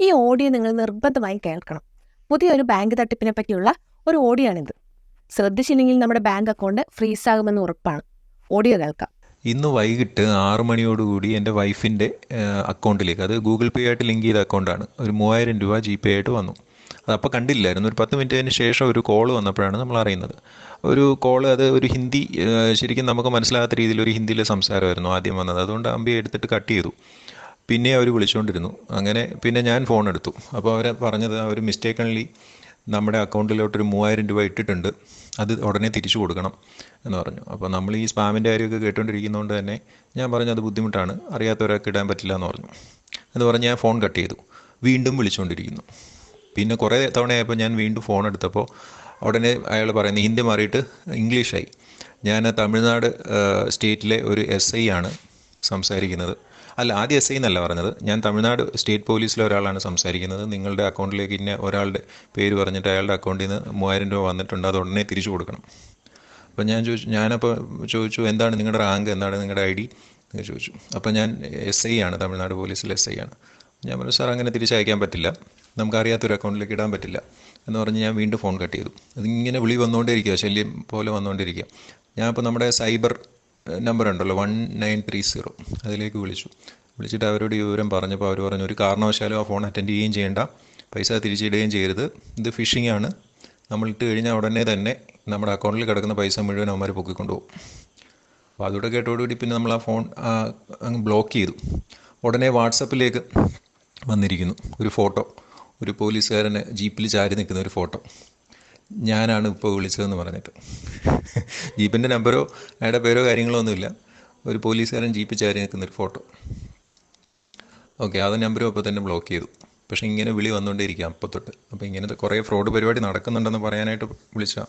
ഈ ഓഡിയോ നിങ്ങൾ നിർബന്ധമായി കേൾക്കണം. പുതിയൊരു ബാങ്ക് തട്ടിപ്പിനെ പറ്റിയുള്ള ഒരു ഓഡിയോയാണിത് ശ്രദ്ധിച്ചില്ലെങ്കിൽ നമ്മുടെ ബാങ്ക് അക്കൗണ്ട് ഫ്രീസ് ആകുമെന്ന് ഉറപ്പാണ്. ഓഡിയോ കേൾക്കാം. ഇന്ന് വൈകിട്ട് ആറു മണിയോടുകൂടി എന്റെ വൈഫിന്റെ അക്കൗണ്ടിലേക്ക് അത് ഗൂഗിൾ പേ ആയിട്ട് ലിങ്ക് ചെയ്ത അക്കൗണ്ടാണ് ഒരു മൂവായിരം രൂപ ജി പേ ആയിട്ട് വന്നു. അതപ്പോൾ കണ്ടില്ലായിരുന്നു. ഒരു പത്ത് മിനിറ്റിന് ശേഷം ഒരു കോൾ വന്നപ്പോഴാണ് നമ്മൾ അറിയുന്നത്. ഒരു കോൾ അത് ഒരു ഹിന്ദി ശരിക്കും നമുക്ക് മനസ്സിലാകാത്ത രീതിയിൽ ഒരു ഹിന്ദിയിലെ സംസാരമായിരുന്നു ആദ്യം വന്നത്. അതുകൊണ്ട് അമ്പി എടുത്തിട്ട് കട്ട് ചെയ്തു. പിന്നെ അവർ വിളിച്ചുകൊണ്ടിരുന്നു അങ്ങനെ പിന്നെ ഞാൻ ഫോൺ എടുത്തു. അപ്പോൾ അവർ പറഞ്ഞത് അവർ മിസ്റ്റേക്കൺലി നമ്മുടെ അക്കൗണ്ടിലോട്ടൊരു മൂവായിരം രൂപ ഇട്ടിട്ടുണ്ട്. അത് ഉടനെ തിരിച്ചു കൊടുക്കണം എന്ന് പറഞ്ഞു. അപ്പോൾ നമ്മൾ ഈ സ്പാമിന്റെ കാര്യമൊക്കെ കേട്ടുകൊണ്ടിരിക്കുന്നതുകൊണ്ട് തന്നെ ഞാൻ പറഞ്ഞു അത് ബുദ്ധിമുട്ടാണ്. അറിയാത്ത ഇടാൻ പറ്റില്ല എന്ന് പറഞ്ഞു. എന്ന് പറഞ്ഞ് ഞാൻ ഫോൺ കട്ട് ചെയ്തു. വീണ്ടും വിളിച്ചുകൊണ്ടിരിക്കുന്നു പിന്നെ കുറേ തവണയായപ്പോൾ ഞാൻ വീണ്ടും ഫോൺ എടുത്തപ്പോൾ ഉടനെ അയാൾ പറയുന്നത് ഹിന്ദി മാറിയിട്ട് ഇംഗ്ലീഷായി. ഞാൻ തമിഴ്നാട് സ്റ്റേറ്റിലെ ഒരു എസ് ഐ ആണ് സംസാരിക്കുന്നത്. അല്ല ആദ്യ എസ് ഐ എന്നല്ല പറഞ്ഞത്. ഞാൻ തമിഴ്നാട് സ്റ്റേറ്റ് പോലീസിലെ ഒരാളാണ് സംസാരിക്കുന്നത്. നിങ്ങളുടെ അക്കൗണ്ടിലേക്ക് ഇന്ന ഒരാളുടെ പേര് പറഞ്ഞിട്ട് അയാളുടെ അക്കൗണ്ടിൽ നിന്ന് മൂവായിരം രൂപ വന്നിട്ടുണ്ട്. അത് ഉടനെ തിരിച്ചു കൊടുക്കണം. അപ്പോൾ ഞാൻ ചോദിച്ചു ഞാനപ്പോൾ ചോദിച്ചു എന്താണ് നിങ്ങളുടെ റാങ്ക്? എന്താണ് നിങ്ങളുടെ ഐ ഡി? എന്ന് ചോദിച്ചു. അപ്പോൾ ഞാൻ എസ് ഐ ആണ് തമിഴ്നാട് പോലീസിലെ എസ് ഐ ആണ്. ഞാൻ പറഞ്ഞു സാർ അങ്ങനെ തിരിച്ചയക്കാൻ പറ്റില്ല. നമുക്കറിയാത്തൊരു അക്കൗണ്ടിലേക്ക് ഇടാൻ പറ്റില്ല. എന്ന് പറഞ്ഞ് ഞാൻ വീണ്ടും ഫോൺ കട്ട് ചെയ്തു. അതിങ്ങനെ വിളി വന്നുകൊണ്ടിരിക്കുക ശല്യം പോലെ വന്നുകൊണ്ടിരിക്കുക ഞാൻ അപ്പോൾ നമ്മുടെ സൈബർ നമ്പർ ഉണ്ടല്ലോ വൺ നയൻ ത്രീ സീറോ അതിലേക്ക് വിളിച്ചു. വിളിച്ചിട്ട് അവരോട് ഈ വിവരം പറഞ്ഞപ്പോൾ അവർ പറഞ്ഞു ഒരു കാരണവശാലും ആ ഫോൺ അറ്റൻഡ് ചെയ്യുകയും ചെയ്യേണ്ട. പൈസ തിരിച്ചിടുകയും ചെയ്യരുത്. ഇത് ഫിഷിംഗ് ആണ്. നമ്മൾ ഇട്ട് കഴിഞ്ഞാൽ ഉടനെ തന്നെ നമ്മുടെ അക്കൗണ്ടിൽ കിടക്കുന്ന പൈസ മുഴുവൻ അവന്മാർ പൊക്കിക്കൊണ്ടുപോകും. അപ്പോൾ അതോടെ കേട്ടോടുകൂടി പിന്നെ നമ്മൾ ആ ഫോൺ അങ്ങ് ബ്ലോക്ക് ചെയ്തു. ഉടനെ വാട്സപ്പിലേക്ക് വന്നിരിക്കുന്നു ഒരു ഫോട്ടോ. ഒരു പോലീസുകാരനെ ജീപ്പിൽ ചാരി നിൽക്കുന്ന ഒരു ഫോട്ടോ. ഞാനാണ് ഇപ്പോൾ വിളിച്ചതെന്ന് പറഞ്ഞിട്ട്. ജീപ്പിന്റെ നമ്പറോ അയാളുടെ പേരോ കാര്യങ്ങളോ ഒന്നുമില്ല. ഒരു പോലീസുകാരൻ ജീപ്പ് ചാരി നിൽക്കുന്നൊരു ഫോട്ടോ. ഓക്കെ അത് നമ്പരും അപ്പോൾ തന്നെ ബ്ലോക്ക് ചെയ്തു. പക്ഷേ ഇങ്ങനെ വിളി വന്നുകൊണ്ടേയിരിക്കാം അപ്പോൾ തൊട്ട്. അപ്പോൾ ഇങ്ങനത്തെ കുറേ ഫ്രോഡ് പരിപാടി നടക്കുന്നുണ്ടെന്ന് പറയാനായിട്ട് വിളിച്ചാ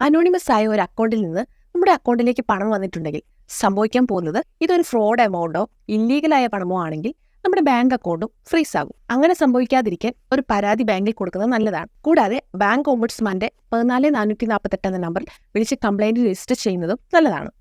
അനോണിമസ് ആയ ഒരു അക്കൗണ്ടിൽ നിന്ന് നമ്മുടെ അക്കൗണ്ടിലേക്ക് പണം വന്നിട്ടുണ്ടെങ്കിൽ സംഭവിക്കാൻ പോകുന്നത് ഇതൊരു ഫ്രോഡ് എമൗണ്ടോ ഇല്ലീഗലായ പണമോ ആണെങ്കിൽ നമ്മുടെ ബാങ്ക് അക്കൗണ്ടും ഫ്രീസ് ആകും. അങ്ങനെ സംഭവിക്കാതിരിക്കാൻ ഒരു പരാതി ബാങ്കിൽ കൊടുക്കുന്നത് നല്ലതാണ്. കൂടാതെ ബാങ്ക് ഓംബുഡ്സ്മാന്റെ പതിനാല് നാനൂറ്റി നാൽപ്പത്തെട്ട് എന്ന നമ്പറിൽ വിളിച്ച് കംപ്ലൈന്റ് രജിസ്റ്റർ ചെയ്യുന്നതും നല്ലതാണ്.